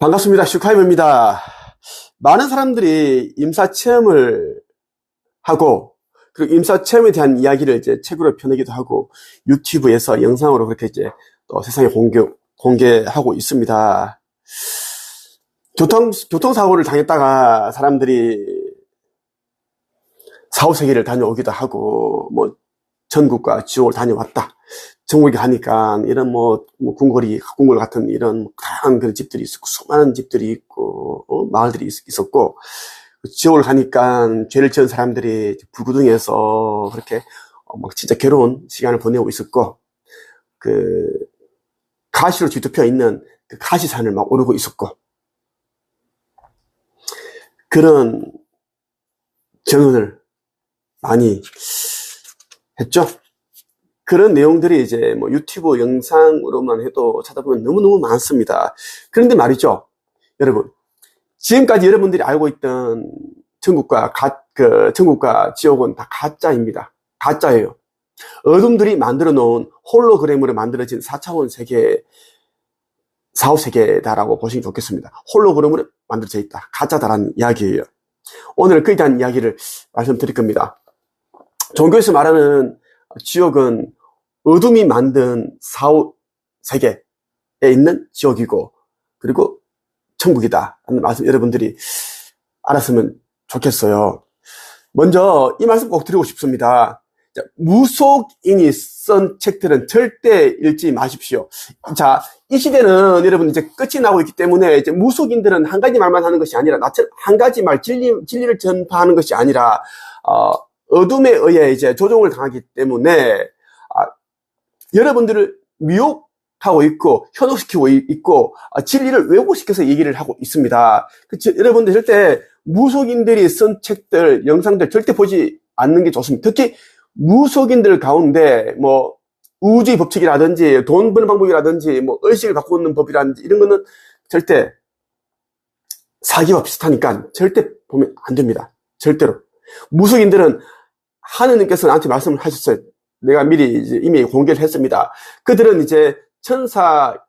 반갑습니다. 슈카이브입니다. 많은 사람들이 임사체험을 하고, 그리고 임사체험에 대한 이야기를 이제 책으로 펴내기도 하고, 유튜브에서 영상으로 그렇게 이제 또 세상에 공개, 공개하고 있습니다. 교통, 교통사고를 당했다가 사람들이 사후세계를 다녀오기도 하고, 뭐, 전국과 지옥을 다녀왔다. 전국에 가니까 이런 뭐, 뭐 궁궐이, 궁궐 같은 이런 다양한 그런 집들이 있었고, 수많은 집들이 있고, 어, 마을들이 있, 었고 지옥을 가니까 죄를 지은 사람들이 불구덩이에서 그렇게 어, 막 진짜 괴로운 시간을 보내고 있었고, 그, 가시로 뒤덮여 있는 그 가시산을 막 오르고 있었고, 그런 정언을 많이 했죠. 그런 내용들이 이제 뭐 유튜브 영상으로만 해도 찾아보면 너무너무 많습니다. 그런데 말이죠. 여러분. 지금까지 여러분들이 알고 있던 천국과 가, 그, 천국과 지옥은 다 가짜입니다. 가짜예요. 어둠들이 만들어 놓은 홀로그램으로 만들어진 4차원 세계, 4호 세계다라고 보시면 좋겠습니다. 홀로그램으로 만들어져 있다. 가짜다라는 이야기예요. 오늘 그에 대한 이야기를 말씀드릴 겁니다. 종교에서 말하는 지옥은 어둠이 만든 사후 세계에 있는 지옥이고, 그리고 천국이다. 하는 말씀 여러분들이 알았으면 좋겠어요. 먼저 이 말씀 꼭 드리고 싶습니다. 자, 무속인이 쓴 책들은 절대 읽지 마십시오. 자, 이 시대는 여러분 이제 끝이 나고 있기 때문에 이제 무속인들은 한 가지 말만 하는 것이 아니라 나처럼 한 가지 말 진리 진리를 전파하는 것이 아니라 어, 어둠에 의해 이제 조종을 당하기 때문에 여러분들을 미혹하고 있고 현혹시키고 있고 아, 진리를 왜곡시켜서 얘기를 하고 있습니다. 그치? 여러분들 절대 무속인들이 쓴 책들, 영상들 절대 보지 않는 게 좋습니다. 특히 무속인들 가운데 뭐 우주의 법칙이라든지 돈 버는 방법이라든지 뭐 의식을 바꾸는 법이라든지 이런 거는 절대 사기와 비슷하니까 절대 보면 안 됩니다. 절대로. 무속인들은 하느님께서 나한테 말씀을 하셨어요. 내가 미리 이미 공개를 했습니다. 그들은 이제 천사로서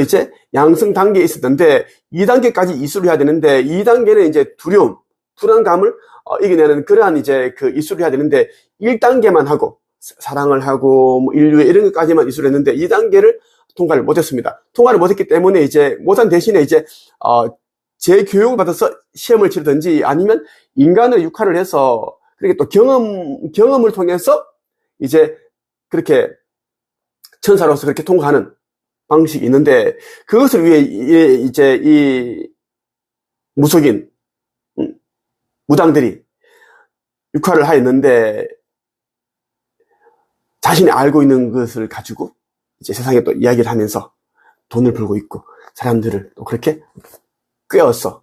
이제 양성 단계에 있었는데 2단계까지 이수를 해야 되는데 2단계는 이제 두려움, 불안감을 어, 이겨내는 그러한 이제 그 이수를 해야 되는데 1단계만 하고 사랑을 하고 뭐 인류에 이런 것까지만 이수를 했는데 2단계를 통과를 못했습니다. 통과를 못했기 때문에 이제 못한 대신에 이제 어, 재교육을 받아서 시험을 치르든지 아니면 인간을 육화를 해서 그렇게 또 경험 경험을 통해서 이제 그렇게 천사로서 그렇게 통과하는 방식이 있는데 그것을 위해 이제 이 무속인 음, 무당들이 육화를 하였는데 자신이 알고 있는 것을 가지고 이제 세상에 또 이야기를 하면서 돈을 벌고 있고 사람들을 또 그렇게 꿰어서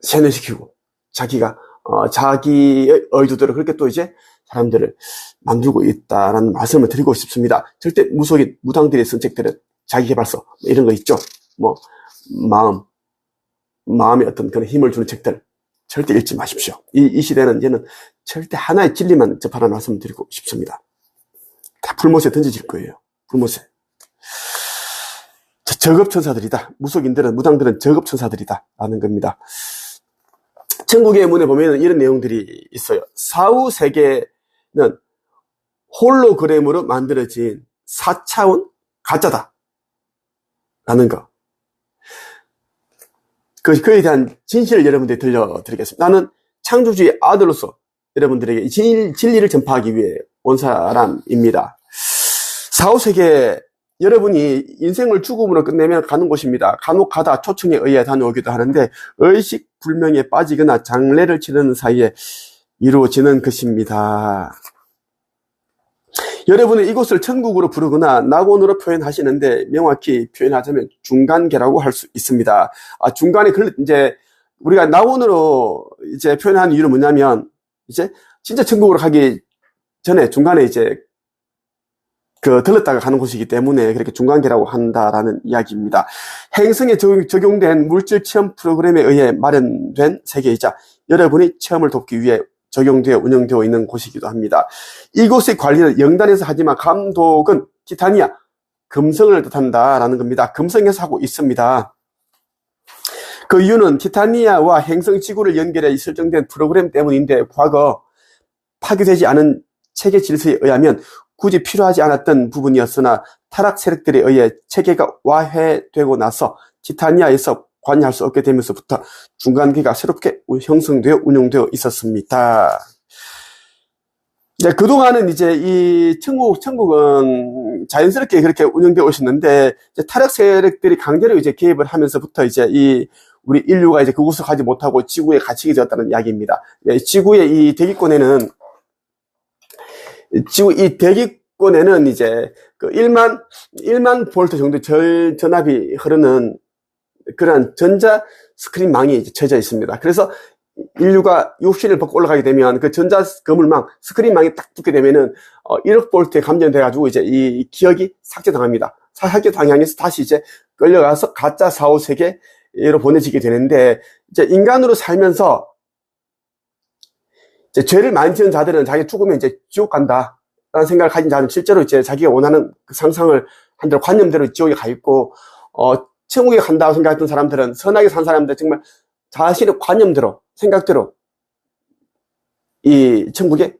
세뇌시키고 자기가 어, 자기의 의도대로 그렇게 또 이제 사람들을 만들고 있다라는 말씀을 드리고 싶습니다. 절대 무속인 무당들의 쓴 책들은 자기개발서 뭐 이런 거 있죠. 뭐 마음 마음에 어떤 그런 힘을 주는 책들 절대 읽지 마십시오. 이, 이 시대는 이제는 절대 하나의 진리만 접하라는 말씀을 드리고 싶습니다. 다 불못에 던져질 거예요. 불못에. 저급천사들이다. 무속인들은, 무당들은 저급천사들이다. 라는 겁니다. 천국의 문에 보면 이런 내용들이 있어요. 사후 세계는 홀로그램으로 만들어진 4차원 가짜다. 라는 거. 그, 그에 대한 진실을 여러분들이 들려드리겠습니다. 나는 창조주의 아들로서 여러분들에게 진, 진리를 전파하기 위해 온 사람입니다. 사후세계 여러분이 인생을 죽음으로 끝내면 가는 곳입니다. 간혹 가다 초청에 의해 다녀오기도 하는데 의식 불명에 빠지거나 장례를 치르는 사이에 이루어지는 것입니다. 여러분은 이곳을 천국으로 부르거나 낙원으로 표현하시는데 명확히 표현하자면 중간계라고 할 수 있습니다. 아, 중간에 이제 우리가 낙원으로 이제 표현하는 이유는 뭐냐면 이제 진짜 천국으로 가기 전에 중간에 이제 그 들렀다가 가는 곳이기 때문에 그렇게 중간계라고 한다라는 이야기입니다. 행성에 적용된 물질 체험 프로그램에 의해 마련된 세계이자 여러분이 체험을 돕기 위해 적용되어 운영되어 있는 곳이기도 합니다. 이곳의 관리는 영단에서 하지만 감독은 티타니아, 금성을 뜻한다라는 겁니다. 금성에서 하고 있습니다. 그 이유는 티타니아와 행성 지구를 연결해 설정된 프로그램 때문인데 과거 파괴되지 않은 체계 질서에 의하면 굳이 필요하지 않았던 부분이었으나 타락 세력들에 의해 체계가 와해되고 나서 티타니아에서 관여할 수 없게 되면서부터 중간계가 새롭게 형성되어 운영되어 있었습니다. 이제 그동안은 이제 이 천국, 천국은 자연스럽게 그렇게 운영되어 오셨는데, 타락 세력들이 강제로 이제 개입을 하면서부터 이제 이 우리 인류가 이제 그곳을 가지 못하고 지구에 갇히게 되었다는 이야기입니다. 예, 지구의 이 대기권에는, 지구 이 대기권에는 이제 그 1만, 1만 볼트 정도 절, 전압이 흐르는 그러한 전자 스크린망이 쳐져 있습니다. 그래서 인류가 욕실을 벗고 올라가게 되면 그 전자 거물망, 스크린망이 딱 붙게 되면은 어, 1억 볼트에 감전돼 가지고 이제 이 기억이 삭제당합니다. 삭제 당향해서 다시 이제 끌려가서 가짜 사후 세계로 보내지게 되는데 이제 인간으로 살면서 이제 죄를 많이 지은 자들은 자기 죽으면 이제 지옥 간다. 라는 생각을 가진 자는 실제로 이제 자기가 원하는 그 상상을 한 대로 관념대로 지옥에 가 있고, 어, 천국에 간다고 생각했던 사람들은 선하게 산 사람들 정말 자신의 관념대로 생각대로 이 천국에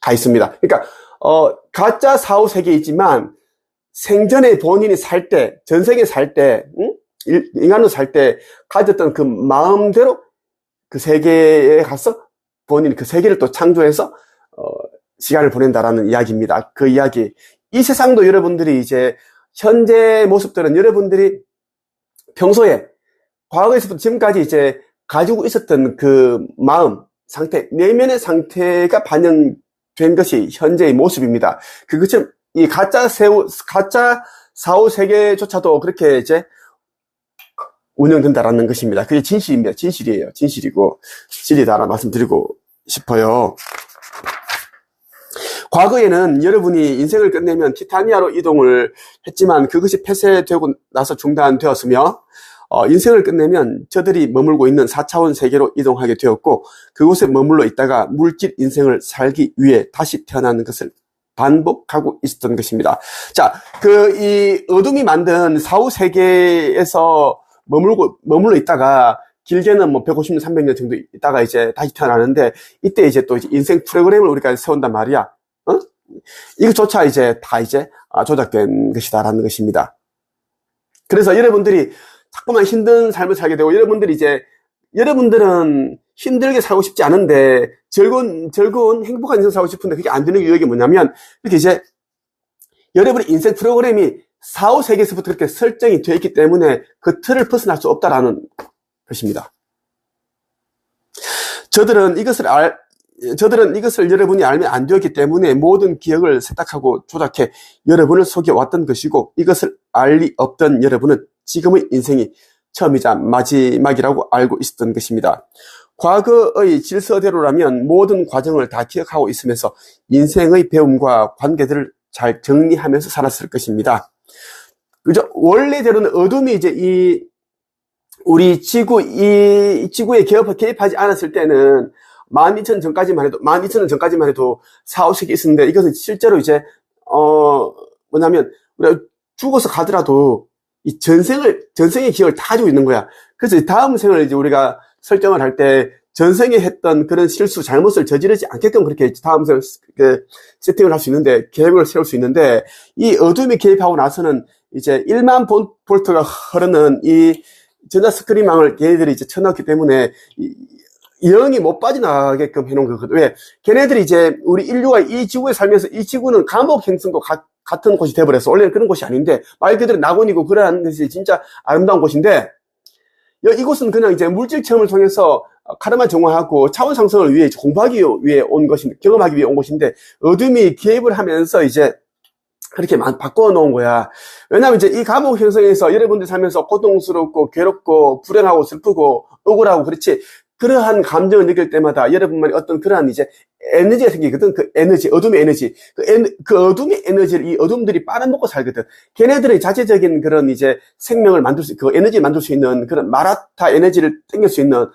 가 있습니다. 그러니까 어 가짜 사후 세계이지만 생전에 본인이 살 때, 전생에 살 때, 응? 일- 인간으로 살 때 가졌던 그 마음대로 그 세계에 가서 본인이 그 세계를 또 창조해서 어, 시간을 보낸다라는 이야기입니다. 그 이야기. 이 세상도 여러분들이 이제 현재 모습들은 여러분들이 평소에 과거에서부터 지금까지 이제 가지고 있었던 그 마음 상태, 내면의 상태가 반영된 것이 현재의 모습입니다. 그것처럼 이 가짜 세우, 가짜 사후 세계조차도 그렇게 이제 운영된다라는 것입니다. 그게 진실입니다. 진실이에요. 진실이고, 진리다라 말씀드리고 싶어요. 과거에는 여러분이 인생을 끝내면 티타니아로 이동을 했지만 그것이 폐쇄되고 나서 중단되었으며 어, 인생을 끝내면 저들이 머물고 있는 4차원 세계로 이동하게 되었고 그곳에 머물러 있다가 물질 인생을 살기 위해 다시 태어나는 것을 반복하고 있었던 것입니다. 자, 그 이 어둠이 만든 사후 세계에서 머물고 머물러 있다가 길게는 뭐 150년, 300년 정도 있다가 이제 다시 태어나는데 이때 이제 또 이제 인생 프로그램을 우리가 세운단 말이야. 어? 이것조차 이제 다 이제 아, 조작된 것이다라는 것입니다. 그래서 여러분들이 자꾸만 힘든 삶을 살게 되고 여러분들이 이제 여러분들은 힘들게 살고 싶지 않은데 즐거운 즐거운 행복한 인생 살고 싶은데 그게 안 되는 이유가 뭐냐면 이렇게 이제 여러분의 인생 프로그램이 사후 세계에서부터 그렇게 설정이 되어 있기 때문에 그 틀을 벗어날 수 없다라는 것입니다. 저들은 이것을 알 저들은 이것을 여러분이 알면 안 되었기 때문에 모든 기억을 세탁하고 조작해 여러분을 속여 왔던 것이고 이것을 알 리 없던 여러분은 지금의 인생이 처음이자 마지막이라고 알고 있었던 것입니다. 과거의 질서대로라면 모든 과정을 다 기억하고 있으면서 인생의 배움과 관계들을 잘 정리하면서 살았을 것입니다. 그죠? 원래대로는 어둠이 이제 이 우리 지구 이 지구에 개입, 개입하지 않았을 때는 12,000년 전까지만 해도 12,000년 전까지만 해도 4, 5세기 있었는데 이것은 실제로 이제 어 뭐냐면 우리가 죽어서 가더라도 이 전생을 전생의 기억을 다 가지고 있는 거야. 그래서 다음 생을 이제 우리가 설정을 할 때 전생에 했던 그런 실수, 잘못을 저지르지 않게끔 그렇게 다음 생을 그 세팅을 할 수 있는데 계획을 세울 수 있는데 이 어둠이 개입하고 나서는 이제 1만 본- 볼트가 흐르는 이 전자 스크린망을 걔네들이 이제 쳐넣었기 때문에 이- 영이 못 빠져나가게끔 해놓은 거거든. 왜? 걔네들이 이제 우리 인류가 이 지구에 살면서 이 지구는 감옥 행성과 같- 같은 곳이 돼버렸어. 원래는 그런 곳이 아닌데 말 그대로 낙원이고 그러한 것이 진짜 아름다운 곳인데 여- 이곳은 그냥 이제 물질 체험을 통해서 카르마 정화하고 차원 상승을 위해 공부하기 위해 온 것인데 경험하기 위해 온 곳인데 어둠이 개입을 하면서 이제 그렇게 막 바꿔 놓은 거야. 왜냐하면 이제 이 감옥 형성에서 여러분들 살면서 고통스럽고 괴롭고 불행하고 슬프고 억울하고 그렇지 그러한 감정을 느낄 때마다 여러분만의 어떤 그러한 이제 에너지가 생기거든. 그 에너지, 어둠의 에너지. 그, 에너- 그 어둠의 에너지를 이 어둠들이 빨아먹고 살거든. 걔네들의 자체적인 그런 이제 생명을 만들 수, 그 에너지를 만들 수 있는 그런 마라타 에너지를 땡길 수 있는,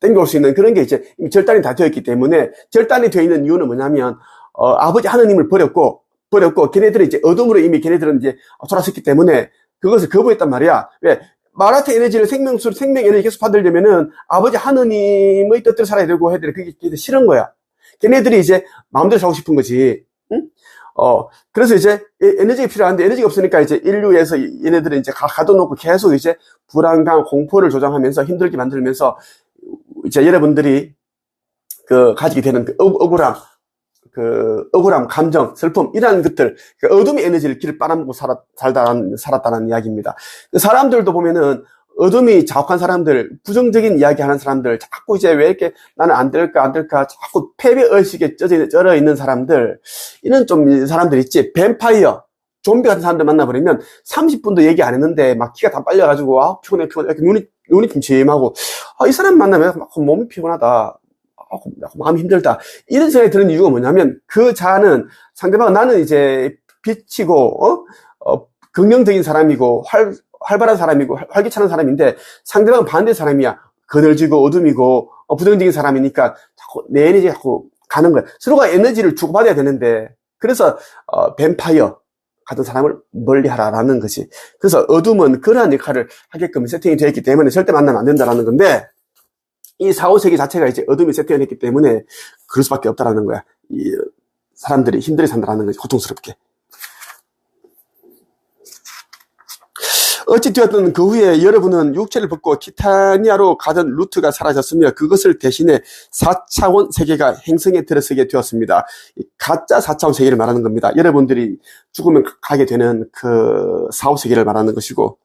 땡겨올 수 있는 그런 게 이제 절단이 다 되어 있기 때문에 절단이 되어 있는 이유는 뭐냐면, 어, 아버지 하느님을 버렸고, 버렸고, 걔네들은 이제 어둠으로 이미 걔네들은 이제 돌아섰기 때문에 그것을 거부했단 말이야. 왜? 마라테 에너지를 생명수, 생명 에너지 계속 받으려면은 아버지 하느님의 뜻대로 살아야 되고 해야 돼. 그게, 그게 싫은 거야. 걔네들이 이제 마음대로 살고 싶은 거지. 응? 어, 그래서 이제 에- 에너지가 필요한데 에너지가 없으니까 이제 인류에서 이- 얘네들은 이제 가, 가둬놓고 계속 이제 불안감, 공포를 조장하면서 힘들게 만들면서 이제 여러분들이 그 가지게 되는 그 억- 억울함, 그 억울함, 감정, 슬픔 이러한 것들, 그 어둠의 에너지를 길을 빨아먹고 살았, 살다는, 살았다는 이야기입니다. 그 사람들도 보면은 어둠이 자욱한 사람들, 부정적인 이야기 하는 사람들, 자꾸 이제 왜 이렇게 나는 안 될까, 안 될까, 자꾸 패배 의식에 쪄져, 쩔어 있는 사람들, 이런 좀이 사람들 있지. 뱀파이어, 좀비 같은 사람들 만나버리면 30분도 얘기 안 했는데 막 기가 다 빨려가지고, 아, 피곤해, 피곤해. 이렇게 눈이, 눈이 침침하고, 아, 이 사람 만나면 막 몸이 피곤하다. 아, 마음이 힘들다. 이런 생각이 드는 이유가 뭐냐면, 그 자는 상대방, 나는 이제 빛이고, 어? 어, 긍정적인 사람이고, 활, 활발한 사람이고, 활- 활기차는 사람인데, 상대방은 반대 사람이야. 그늘지고, 어둠이고, 어, 부정적인 사람이니까, 자꾸 내 에너지 자꾸 가는 거야. 서로가 에너지를 주고받아야 되는데, 그래서, 어, 뱀파이어 같은 사람을 멀리 하라라는 것이. 그래서 어둠은 그러한 역할을 하게끔 세팅이 되어 있기 때문에 절대 만나면 안 된다라는 건데, 이 사후세계 자체가 이제 어둠이 했기 때문에 그럴 수밖에 없다라는 거야. 이 사람들이 힘들게 산다라는 거지, 고통스럽게. 어찌되었든 그 후에 여러분은 육체를 벗고 티타니아로 가던 루트가 사라졌으며 그것을 대신해 4차원 세계가 행성에 들어서게 되었습니다. 이 가짜 4차원 세계를 말하는 겁니다. 여러분들이 죽으면 가게 되는 그 사후 세계를 말하는 것이고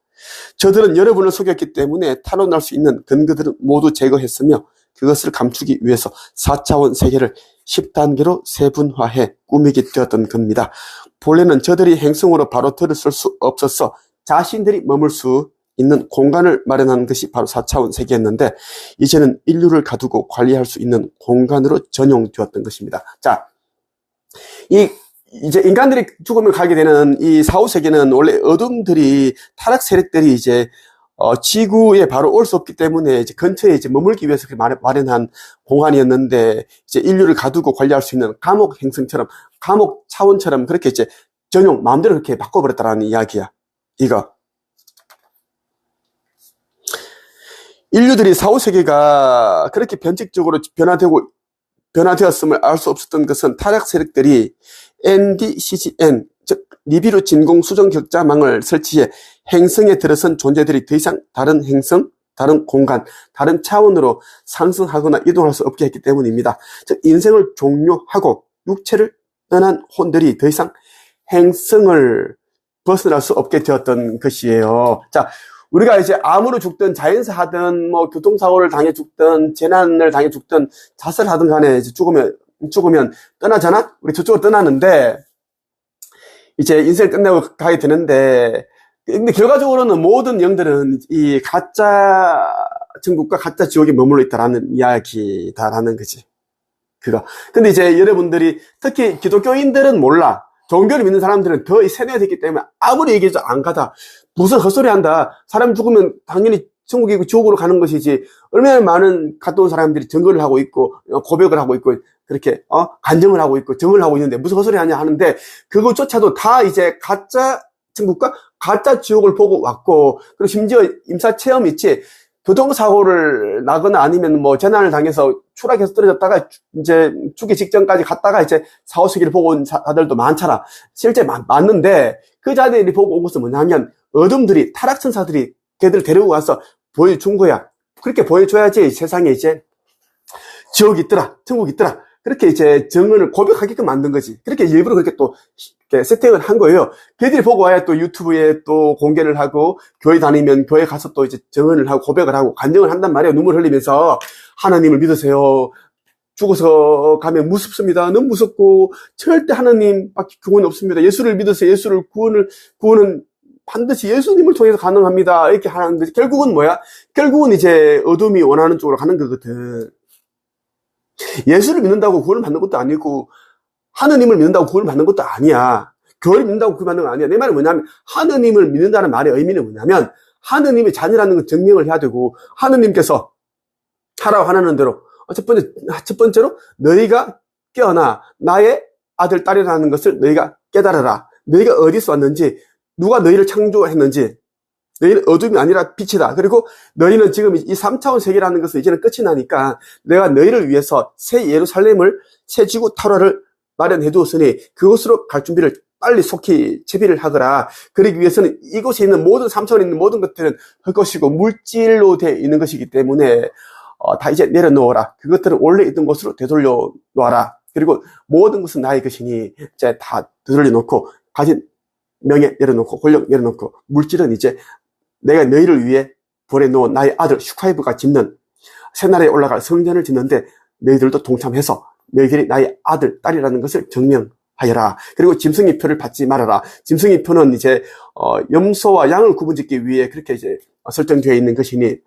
저들은 여러분을 속였기 때문에 탄원할 수 있는 근거들은 모두 제거했으며 그것을 감추기 위해서 4차원 세계를 10단계로 세분화해 꾸미게 되었던 겁니다. 본래는 저들이 행성으로 바로 들었을 수 없어서 자신들이 머물 수 있는 공간을 마련하는 것이 바로 4차원 세계였는데 이제는 인류를 가두고 관리할 수 있는 공간으로 전용되었던 것입니다. 자, 이 이제 인간들이 죽으면 가게 되는 이 사후 세계는 원래 어둠들이 타락 세력들이 이제 어, 지구에 바로 올 수 없기 때문에 이제 근처에 이제 머물기 위해서 마련한 공간이었는데 이제 인류를 가두고 관리할 수 있는 감옥 행성처럼 감옥 차원처럼 그렇게 이제 전용 마음대로 그렇게 바꿔버렸다라는 이야기야. 이거. 인류들이 사후 세계가 그렇게 변칙적으로 변화되고 변화되었음을 알 수 없었던 것은 타락 세력들이 NDCGN, 즉 니비루 진공 수정 격자망을 설치해 행성에 들어선 존재들이 더 이상 다른 행성, 다른 공간, 다른 차원으로 상승하거나 이동할 수 없게 했기 때문입니다. 즉 인생을 종료하고 육체를 떠난 혼들이 더 이상 행성을 벗어날 수 없게 되었던 것이에요. 자, 우리가 이제 암으로 죽든 자연사 하든 뭐 교통사고를 당해 죽든 재난을 당해 죽든 자살하든 간에 이제 죽으면 죽으면 떠나잖아? 우리 저쪽으로 떠나는데 이제 인생을 끝내고 가게 되는데 근데 결과적으로는 모든 영들은 이 가짜 천국과 가짜 지옥에 머물러 있다라는 이야기다라는 거지. 그거. 근데 이제 여러분들이 특히 기독교인들은 몰라. 종교를 믿는 사람들은 더 세뇌됐기 때문에 아무리 얘기해도 안 가다. 무슨 헛소리 한다. 사람 죽으면 당연히 천국이고 지옥으로 가는 것이지. 얼마나 많은 갔다 온 사람들이 증거를 하고 있고, 어, 고백을 하고 있고, 그렇게, 어, 간증을 하고 있고, 증을 하고 있는데, 무슨 헛소리 하냐 하는데, 그것조차도 다 이제 가짜 천국과 가짜 지옥을 보고 왔고, 그리고 심지어 임사 체험 있지, 교통사고를 나거나 아니면 뭐 재난을 당해서 추락해서 떨어졌다가 이제 죽기 직전까지 갔다가 이제 사후세계를 보고 온 자들도 많잖아. 실제 많, 맞는데 그 자들이 보고 온 것은 뭐냐면 어둠들이 타락천사들이 걔들 데리고 가서 보여준 거야. 그렇게 보여줘야지 세상에 이제 지옥이 있더라, 천국이 있더라. 그렇게 이제 정언을 고백하게끔 만든 거지. 그렇게 일부러 그렇게 또 세팅을 한 거예요. 걔들이 보고 와야 또 유튜브에 또 공개를 하고 교회 다니면 교회 가서 또 이제 정언을 하고 고백을 하고 간증을 한단 말이에요. 눈물 흘리면서 하나님을 믿으세요. 죽어서 가면 무섭습니다. 너무 무섭고 절대 하나님밖에 구원 없습니다. 예수를 믿으세요. 예수를 구원을 구원은 반드시 예수님을 통해서 가능합니다. 이렇게 하는 거지. 결국은 뭐야? 결국은 이제 어둠이 원하는 쪽으로 가는 거거든. 예수를 믿는다고 구원을 받는 것도 아니고 하느님을 믿는다고 구원을 받는 것도 아니야. 교회를 믿는다고 구원 받는 건 아니야. 내 말은 뭐냐면 하느님을 믿는다는 말의 의미는 뭐냐면 하느님의 자녀라는 걸 증명을 해야 되고 하느님께서 하라고 하는 대로 첫 번째 첫 번째로 너희가 깨어나 나의 아들 딸이라는 것을 너희가 깨달아라. 너희가 어디서 왔는지 누가 너희를 창조했는지 너희는 어둠이 아니라 빛이다. 그리고 너희는 지금 이 3차원 세계라는 것은 이제는 끝이 나니까 내가 너희를 위해서 새 예루살렘을 새 지구 타로를 마련해 두었으니 그곳으로 갈 준비를 빨리 속히 채비를 하거라. 그러기 위해서는 이곳에 있는 모든 3차원에 있는 모든 것들은 헐것이고 물질로 되어 있는 것이기 때문에 어, 다 이제 내려놓아라. 그것들은 원래 있던 곳으로 되돌려 놓아라. 그리고 모든 것은 나의 것이니 이제 다 되돌려 놓고 가진 명예 내려놓고 권력 내려놓고 물질은 이제 내가 너희를 위해 보내놓은 나의 아들 슈카이브가 짓는 새나라에 올라갈 성전을 짓는데 너희들도 동참해서 너희들이 나의 아들, 딸이라는 것을 증명하여라. 그리고 짐승이 표를 받지 말아라. 짐승이 표는 이제 어, 염소와 양을 구분짓기 위해 그렇게 이제 설정되어 있는 것이니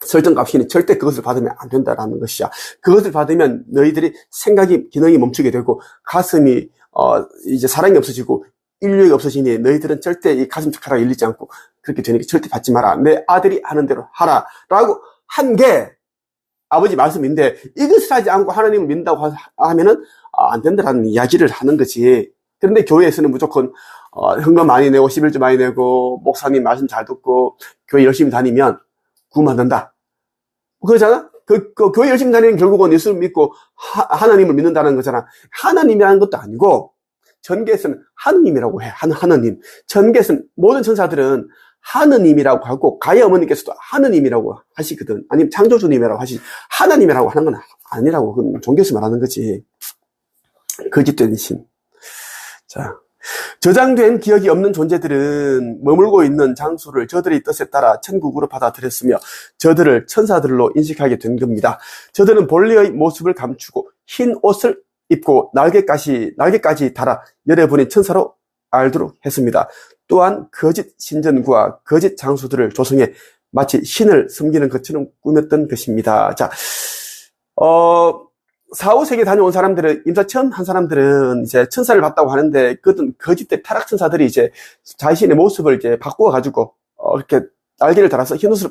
설정값이니 절대 그것을 받으면 안 된다라는 것이야. 그것을 받으면 너희들이 생각이 기능이 멈추게 되고 가슴이 어, 이제 사랑이 없어지고 인류가 없어지니 너희들은 절대 이 가슴 척하라 일리지 않고 그렇게 되니까 절대 받지 마라. 내 아들이 하는 대로 하라. 라고 한 게 아버지 말씀인데 이것을 하지 않고 하나님을 믿는다고 하면은 아, 안 된다라는 이야기를 하는 거지. 그런데 교회에서는 무조건 어, 현금 많이 내고 11조 많이 내고 목사님 말씀 잘 듣고 교회 열심히 다니면 구원받는다. 그거잖아? 그, 그 교회 열심히 다니는 결국은 예수를 믿고 하, 나님을 믿는다는 거잖아. 하나님이라는 것도 아니고 전개에서는 하느님이라고 해. 한 하느님. 전개에서는 모든 천사들은 하느님이라고 하고 가야 어머니께서도 하느님이라고 하시거든. 아니면 창조주님이라고 하시. 하나님이라고 하는 건 아니라고. 그건 종교에서 말하는 거지. 거짓된 신. 자. 저장된 기억이 없는 존재들은 머물고 있는 장소를 저들의 뜻에 따라 천국으로 받아들였으며 저들을 천사들로 인식하게 된 겁니다. 저들은 본래의 모습을 감추고 흰 옷을 입고 날개까지, 날개까지 달아 여러분이 천사로 알도록 했습니다. 또한 거짓 신전과 거짓 장소들을 조성해 마치 신을 섬기는 것처럼 꾸몄던 것입니다. 자, 어, 4, 5세기 다녀온 사람들은, 임사 처음 한 사람들은 이제 천사를 봤다고 하는데, 그것은 거짓된 타락 천사들이 이제 자신의 모습을 이제 바꾸어 가지고, 어, 이렇게 날개를 달아서 흰 옷을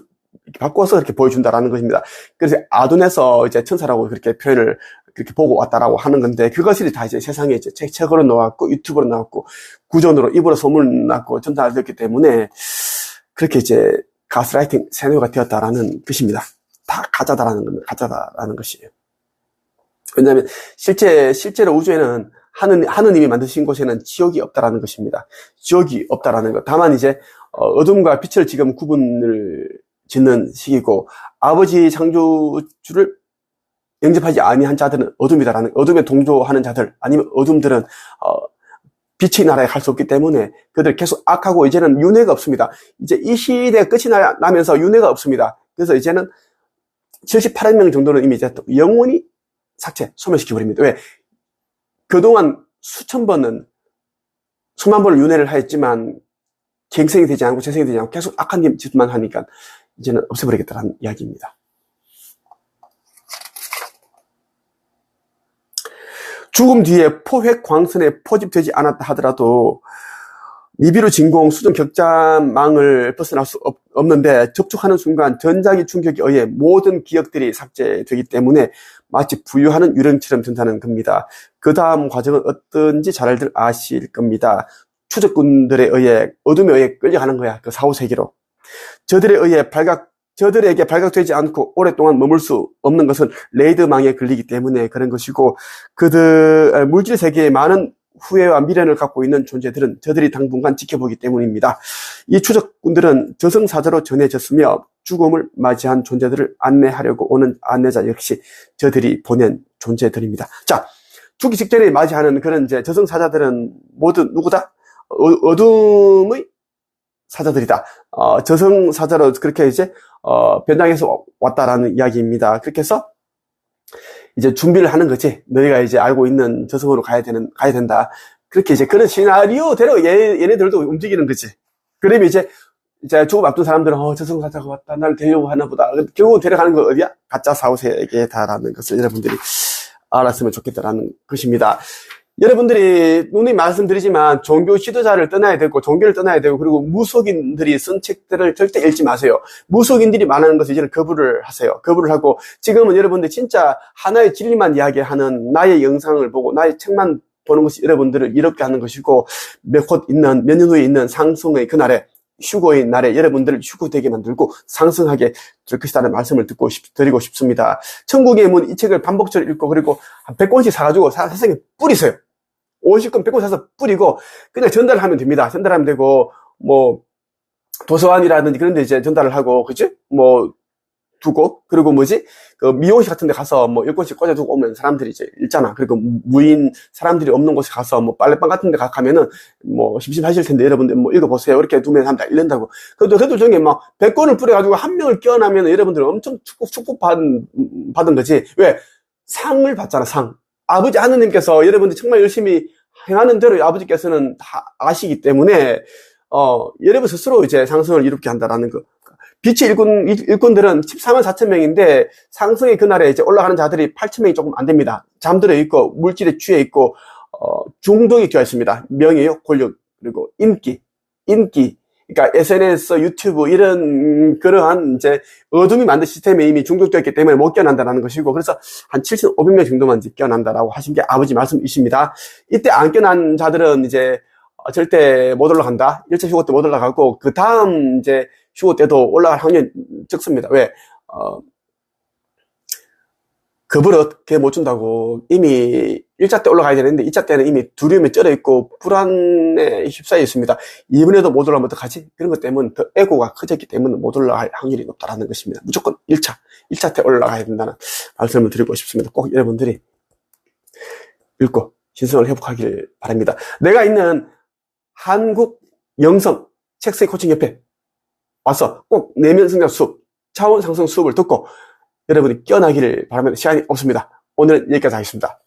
바꿔서 이렇게 보여준다라는 것입니다. 그래서 아둔에서 이제 천사라고 그렇게 표현을 그렇게 보고 왔다라고 하는 건데 그것이 다 이제 세상에 이제 책, 책으로 나왔고 유튜브로 나왔고 구전으로 입으로 소문 났고 전달되었기 때문에 그렇게 이제 가스라이팅 세뇌가 되었다라는 것입니다. 다 가짜다라는 겁니다. 가짜다라는 것이에요. 왜냐하면 실제 실제로 우주에는 하는 하느님이 만드신 곳에는 지옥이 없다라는 것입니다. 지옥이 없다라는 것. 다만 이제 어, 어둠과 빛을 지금 구분을 짓는 시기고 아버지 창조주를 영접하지 아니한 자들은 어둠이다라는 어둠에 동조하는 자들 아니면 어둠들은 어, 빛의 나라에 갈 수 없기 때문에 그들 계속 악하고 이제는 윤회가 없습니다. 이제 이 시대가 끝이 나, 면서 윤회가 없습니다. 그래서 이제는 78억 명 정도는 이미 이제 영원히 삭제, 소멸시켜 버립니다. 왜? 그동안 수천 번은 수만 번을 윤회를 하였지만 갱생이 되지 않고 재생이 되지 않고 계속 악한 짓만 하니까 이제는 없애버리겠다는 이야기입니다. 죽음 뒤에 포획 광선에 포집되지 않았다 하더라도 니비루 진공 수정 격자망을 벗어날 수 없, 는데 접촉하는 순간 전자기 충격에 의해 모든 기억들이 삭제되기 때문에 마치 부유하는 유령처럼 된다는 겁니다. 그 다음 과정은 어떤지 잘들 아실 겁니다. 추적군들에 의해 어둠에 의해 끌려가는 거야. 그 사후세계로. 저들에 의해 발각 저들에게 발각되지 않고 오랫동안 머물 수 없는 것은 레이드망에 걸리기 때문에 그런 것이고 그들 물질 세계에 많은 후회와 미련을 갖고 있는 존재들은 저들이 당분간 지켜보기 때문입니다. 이 추적군들은 저승사자로 전해졌으며 죽음을 맞이한 존재들을 안내하려고 오는 안내자 역시 저들이 보낸 존재들입니다. 자, 죽기 직전에 맞이하는 그런 이제 저승사자들은 모두 누구다? 어, 둠의 사자들이다. 어, 저승 사자로 그렇게 이제 어, 변장해서 왔다라는 이야기입니다. 그렇게 해서 이제 준비를 하는 거지. 너희가 이제 알고 있는 저승으로 가야 되는, 가야 된다. 그렇게 이제 그런 시나리오대로 얘, 얘네들도 움직이는 거지. 그러면 이제, 이제 죽음 앞둔 사람들은, 어, 저승 사자가 왔다. 나를 데려고 하나 보다. 결국 데려가는 거 어디야? 가짜 사후세계다라는 것을 여러분들이 알았으면 좋겠다라는 것입니다. 여러분들이 눈이 말씀드리지만 종교 지도자를 떠나야 되고 종교를 떠나야 되고 그리고 무속인들이 쓴 책들을 절대 읽지 마세요. 무속인들이 말하는 것을 이제는 거부를 하세요. 거부를 하고 지금은 여러분들 진짜 하나의 진리만 이야기하는 나의 영상을 보고 나의 책만 보는 것이 여러분들을 이롭게 하는 것이고 몇 곧 있는 몇 년 후에 있는 상승의 그날에 휴고인 날에 여러분들을 휴고되게 만들고 상승하게 될 것이라는 말씀을 듣고 싶, 드리고 싶습니다. 천국의 문 이 책을 반복적으로 읽고 그리고 한 100권씩 사가지고 사- 세상에 뿌리세요. 50권, 100권 사서 뿌리고 그냥 전달하면 됩니다. 전달하면 되고 뭐 도서관이라든지 그런 데 이제 전달을 하고 그지? 뭐 두고 그리고 뭐지? 그 미용실 같은 데 가서 뭐 10권씩 꽂아두고 오면 사람들이 이제 읽잖아. 그리고 무인 사람들이 없는 곳에 가서 뭐 빨래방 같은 데 가- 가면은 뭐 심심하실 텐데 여러분들 뭐 읽어보세요. 이렇게 두면 사람 다 읽는다고. 그래도 그래도 중에 막 100권을 뿌려가지고 한 명을 끼워나면 여러분들 엄청 축복, 축복 받은, 받은 거지. 왜? 상을 받잖아, 상. 아버지 하느님께서 여러분들 정말 열심히 행하는 대로 아버지께서는 다 아시기 때문에, 어, 여러분 스스로 이제 상승을 이롭게 한다라는 거. 빛의 일꾼, 일- 일꾼들은 14만 4천 명인데 상승의 그날에 이제 올라가는 자들이 8천 명이 조금 안 됩니다. 잠들어 있고, 물질에 취해 있고, 어, 중독에 뀌어 있습니다. 명예욕, 권력, 그리고 인기, 인기. 그러니까 SNS, 유튜브 이런 그러한 이제 어둠이 만든 시스템에 이미 중독되어 있기 때문에 못 깨어난다는 것이고 그래서 한 7,500명 정도만 깨어난다라고 하신 게 아버지 말씀이십니다. 이때 안 깨어난 자들은 이제 어, 절대 못 올라간다. 1차 휴고 때 못 올라가고 그 다음 이제 휴고 때도 올라갈 확률이 적습니다. 왜? 어, 그걔못 준다고 이미 1차 때 올라가야 되는데 2차 때는 이미 두려움에 쩔어 있고 불안에 휩싸여 있습니다. 이번에도 못 올라가면 어떡하지? 그런 것 때문에 더 에고가 커졌기 때문에 못 올라갈 확률이 높다라는 것입니다. 무조건 1차, 1차 때 올라가야 된다는 말씀을 드리고 싶습니다. 꼭 여러분들이 읽고 신성을 회복하길 바랍니다. 내가 있는 한국 영성 책세 코칭 협회 와서 꼭 내면 성장 수업, 차원 상승 수업을 듣고 여러분이 깨어나기를 바라면 시간이 없습니다. 오늘은 여기까지 하겠습니다.